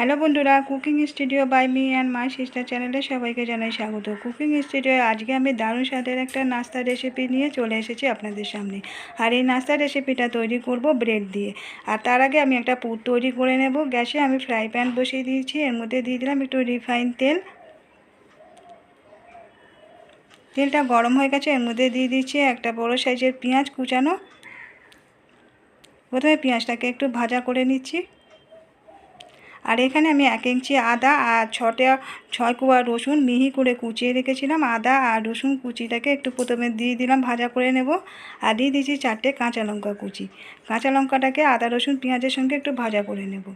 Hello বন্ধুরা, cooking studio by me and my sister চ্যানেলে সবাইকে জানাই স্বাগত। কুকিং স্টুডিও আজকে আমি দারুণ স্বাদের একটা নাস্তার রেসিপি নিয়ে চলে এসেছি আপনাদের সামনে। আর এই নাস্তার রেসিপিটা তৈরি করব ব্রেড দিয়ে। আর তার আগে আমি একটা পুর তৈরি করে নেব। গ্যাসে আমি ফ্রাই প্যান বসিয়ে দিয়েছি। এর মধ্যে দিয়ে দিলাম একটু রিফাইন তেল। তেলটা গরম হয়ে গেছে। এর মধ্যে দিয়ে দিচ্ছি একটা বড় সাইজের পেঁয়াজ কুচানো। প্রথমে পেঁয়াজটাকে একটু ভাজা করে নিচ্ছি। আর এখানে আমি এক ইঞ্চি আদা আর ছটা, ছয় কুয়া রসুন মিহি করে কুচিয়ে রেখেছিলাম। আদা আর রসুন কুচিটাকে একটু প্রথমে দিয়ে দিলাম, ভাজা করে নেব। আর দিয়ে দিয়েছি চারটে কাঁচা লঙ্কা কুচি। কাঁচা লঙ্কাটাকে আদা, রসুন, পেঁয়াজের সঙ্গে একটু ভাজা করে নেব।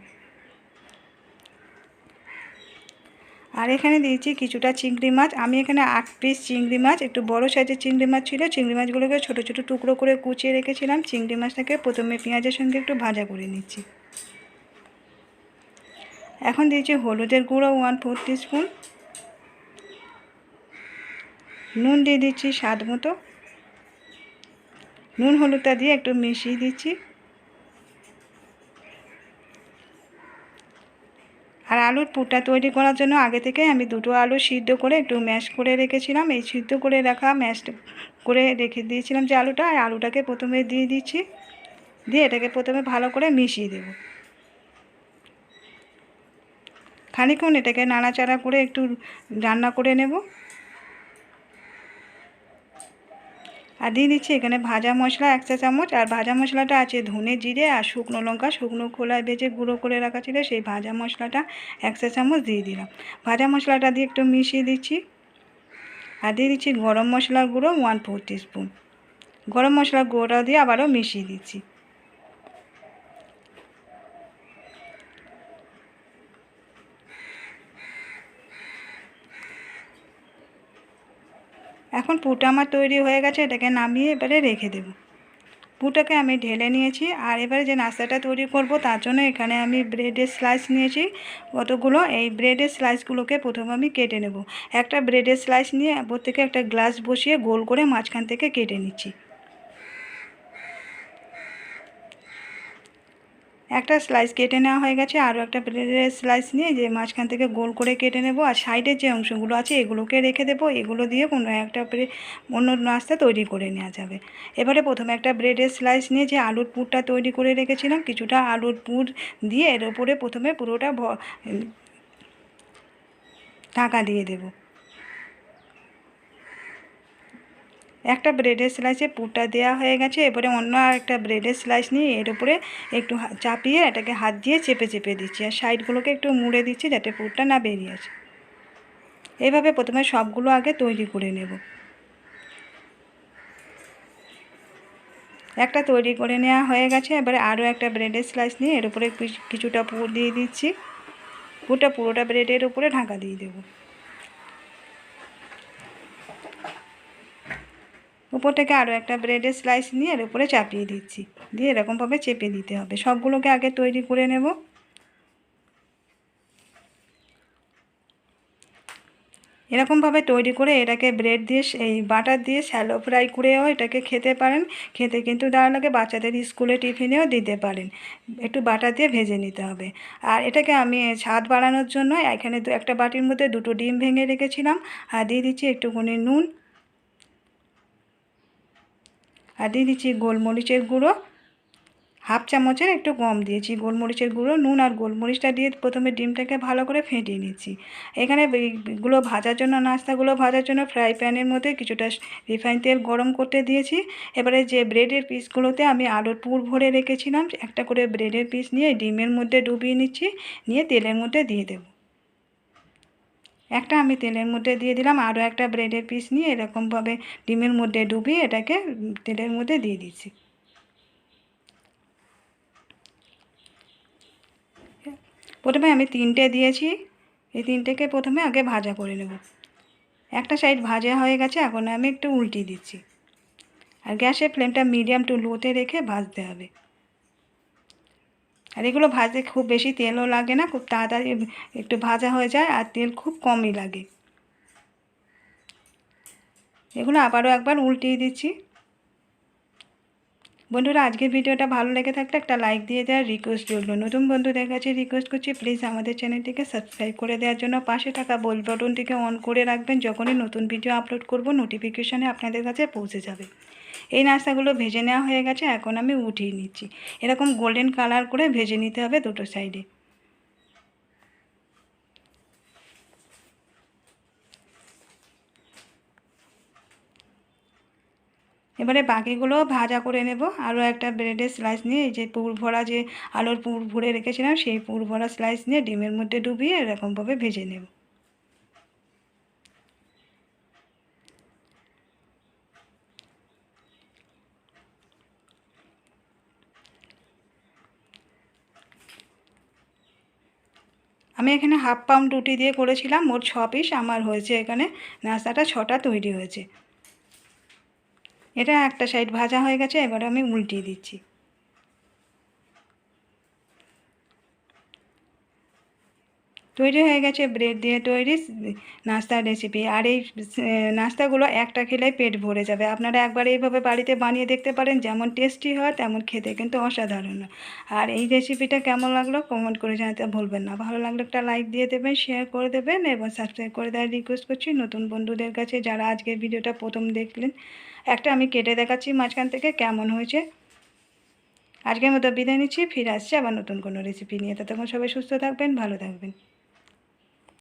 আর এখানে দিয়েছি কিছুটা চিংড়ি মাছ। আমি এখানে আট পিস চিংড়ি মাছ, একটু বড় সাইজের চিংড়ি মাছ ছিল। চিংড়ি মাছগুলোকে ছোটো ছোটো টুকরো করে কুচিয়ে রেখেছিলাম। চিংড়ি মাছটাকে প্রথমে পেঁয়াজের সঙ্গে একটু ভাজা করে নিচ্ছি। এখন দিয়েছি হলুদের গুঁড়ো ওয়ান ফোর স্পুন নুন দিয়ে দিচ্ছি স্বাদ মতো। নুন হলুদটা দিয়ে একটু মিশিয়ে দিচ্ছি। আর আলুর পুরটা তৈরি করার জন্য আগে থেকে আমি দুটো আলু সিদ্ধ করে একটু ম্যাশ করে রেখেছিলাম। এই সিদ্ধ করে রাখা, ম্যাশ করে রেখে দিয়েছিলাম যে আলুটা। আর আলুটাকে প্রথমে দিয়ে দিচ্ছি। দিয়ে এটাকে প্রথমে ভালো করে মিশিয়ে দেবো। খানিক্ষণ এটাকে নাড়াচাড়া করে একটু রান্না করে নেব। আর দিয়ে দিচ্ছি এখানে ভাজা মশলা এক চা চামচ, আর ভাজা মশলাটা আছে ধনে জিরে আর শুকনো লঙ্কা, শুকনো খোলায় ভেজে গুঁড়ো করে রাখা ছিল, সেই ভাজা মশলাটা এক চা চামচ দিয়ে দিলাম। ভাজা মশলাটা দিয়ে একটু মিশিয়ে দিচ্ছি। আর দিয়ে দিচ্ছি গরম মশলার গুঁড়ো ওয়ান ফোর স্পুন গরম মশলার গুঁড়োটা দিয়ে আবারও মিশিয়ে দিচ্ছি। এখন পুটা আমার তৈরি হয়ে গেছে, এটাকে নামিয়ে এবারে রেখে দেব। পুটাকে আমি ঢেলে নিয়েছি, আর এবারে যে নাস্তাটা তৈরি করব, তার জন্য এখানে আমি ব্রেডের স্লাইস নিয়েছি। কতগুলো? এই ব্রেডের স্লাইসগুলোকে প্রথমে আমি কেটে নেব। একটা ব্রেডের স্লাইস নিয়ে থেকে একটা গ্লাস বসিয়ে গোল করে মাঝখান থেকে কেটে নিচ্ছি। একটা স্লাইস কেটে নেওয়া হয়ে গেছে আরও একটা ব্রেডের স্লাইস নিয়ে যে মাঝখান থেকে গোল করে কেটে নেব, আর সাইডের যে অংশগুলো আছে এগুলোকে রেখে দেবো, এগুলো দিয়ে কোনো একটা অন্য নাস্তা তৈরি করে নেওয়া যাবে। এবারে প্রথমে একটা ব্রেডের স্লাইস নিয়ে যে আলুর পুরটা তৈরি করে রেখেছিলাম, কিছুটা আলুর পুর দিয়ে এর ওপরে প্রথমে পুরোটা ঢাকা দিয়ে দেবো। একটা ব্রেডের স্লাইসে পুরটা দেওয়া হয়ে গেছে। এবারে অন্য একটা ব্রেডের স্লাইস নিয়ে এর উপরে একটু চাপিয়ে এটাকে হাত দিয়ে চেপে চেপে দিচ্ছি। আর সাইডগুলোকে একটু মুড়ে দিচ্ছি যাতে পুরটা না বেরিয়ে আসে। এভাবে প্রথমে সবগুলো আগে তৈরি করে নেব। একটা তৈরি করে নেওয়া হয়ে গেছে। এবারে আরও একটা ব্রেডের স্লাইস নিয়ে এর উপরে কিছুটা পুর দিয়ে দিচ্ছি। পুরটা পুরোটা ব্রেডের উপরে ঢাকা দিয়ে দেবো। উপর থেকে আরও একটা ব্রেডের স্লাইস নিয়ে এর উপরে চাপিয়ে দিচ্ছি। দিয়ে এরকমভাবে চেপে দিতে হবে। সবগুলোকে আগে তৈরি করে নেব। এরকমভাবে তৈরি করে এটাকে ব্রেড দিয়ে, এই বাটার দিয়ে স্যালো ফ্রাই করেও এটাকে খেতে পারেন। খেতে কিন্তু দারুণ লাগে। বাচ্চাদের স্কুলে টিফিনেও দিতে পারেন। একটু বাটার দিয়ে ভেজে নিতে হবে। আর এটাকে আমি স্বাদ বাড়ানোর জন্য এখানে একটা বাটির মধ্যে দুটো ডিম ভেঙে রেখেছিলাম। আর দিয়ে দিচ্ছি একটুখানি নুন। আর দিয়ে দিচ্ছি গোলমরিচের গুঁড়ো। হাফ চামচের একটু কম দিয়েছি গোলমরিচের গুঁড়ো, নুন আর গোলমরিচটা দিয়ে প্রথমে ডিমটাকে ভালো করে ফেটিয়ে নিচ্ছি। এখানে এগুলো ভাজার জন্য, নাস্তাগুলো ভাজার জন্য ফ্রাই প্যানের মধ্যে কিছুটা রিফাইন তেল গরম করতে দিয়েছি। এবারে যে ব্রেডের পিসগুলোতে আমি আলুর পুর ভরে রেখেছিলাম, একটা করে ব্রেডের পিস নিয়ে ডিমের মধ্যে ডুবিয়ে নিচ্ছি, নিয়ে তেলের মধ্যে দিয়ে দেবো। একটা আমি তেলের মধ্যে দিয়ে দিলাম, আরও একটা ব্রেডের পিস নিয়ে এরকমভাবে ডিমের মধ্যে ডুবিয়ে এটাকে তেলের মধ্যে দিয়ে দিচ্ছি। প্রথমে আমি তিনটে দিয়েছি, এই তিনটেকে প্রথমে আগে ভাজা করে নেব। একটা সাইড ভাজা হয়ে গেছে, এখন আমি একটু উল্টিয়ে দিচ্ছি। আর গ্যাসের ফ্লেমটা মিডিয়াম টু লোতে রেখে ভাজতে হবে। আর এগুলো ভাজতে খুব বেশি তেলও লাগে না, খুব তাড়াতাড়ি একটু ভাজা হয়ে যায় আর তেল খুব কমই লাগে। এগুলো আবারও একবার উল্টিয়ে দিচ্ছি। বন্ধুরা, আজকের ভিডিওটা ভালো লেগে থাকলে একটা লাইক দিয়ে দেওয়ার রিকোয়েস্ট রইল। নতুন বন্ধুদের কাছে রিকোয়েস্ট করছি প্লিজ আমাদের চ্যানেলটিকে সাবস্ক্রাইব করে দেওয়ার জন্য পাশে থাকা বেল বাটনটিকে অন করে রাখবেন। যখনই নতুন ভিডিও আপলোড করব নোটিফিকেশনে আপনাদের কাছে পৌঁছে যাবে। এই নাস্তাগুলো ভেজে নেওয়া হয়ে গেছে, এখন আমি উঠিয়ে নিচ্ছি। এরকম গোল্ডেন কালার করে ভেজে নিতে হবে দুটো সাইডে এবারে বাকিগুলো ভাজা করে নেব। আরও একটা ব্রেডের স্লাইস নিয়ে, এই যে পুর ভরা যে আলুর পুর ভরে রেখেছিলাম, সেই পুর ভরা স্লাইস নিয়ে ডিমের মধ্যে ডুবিয়ে এরকমভাবে ভেজে নেব। আমি এখানে হাফ পাউন্ড রুটি দিয়ে করেছিলাম, মোট ছ পিস, আমার হয়েছে এখানে নাস্তাটা ছটা তৈরি হয়েছে। এটা একটা সাইড ভাজা হয়ে গেছে, এবারে আমি উল্টিয়ে দিচ্ছি। তৈরি হয়ে গেছে ব্রেড দিয়ে তৈরি নাস্তার রেসিপি আর এই নাস্তাগুলো একটা খেলেই পেট ভরে যাবে। আপনারা একবার এইভাবে বাড়িতে বানিয়ে দেখতে পারেন, যেমন টেস্টি হয় তেমন খেতে কিন্তু অসাধারণ। আর এই রেসিপিটা কেমন লাগল কমেন্ট করে জানাতে ভুলবেন না। ভালো লাগল একটা লাইক দিয়ে দেবেন শেয়ার করে দেবেন এবং সাবস্ক্রাইব করে দেওয়ার রিকোয়েস্ট করছি। নতুন বন্ধুদের কাছে যারা আজকের ভিডিওটা প্রথম দেখলেন, একটা আমি কেটে দেখাচ্ছি মাঝখান থেকে কেমন হয়েছে। আজকের মতো বিদায় নিচ্ছি, ফিরে আসছি আবার নতুন কোনো রেসিপি নিয়ে। ততক্ষণ সবাই সুস্থ থাকবেন, ভালো থাকবেন।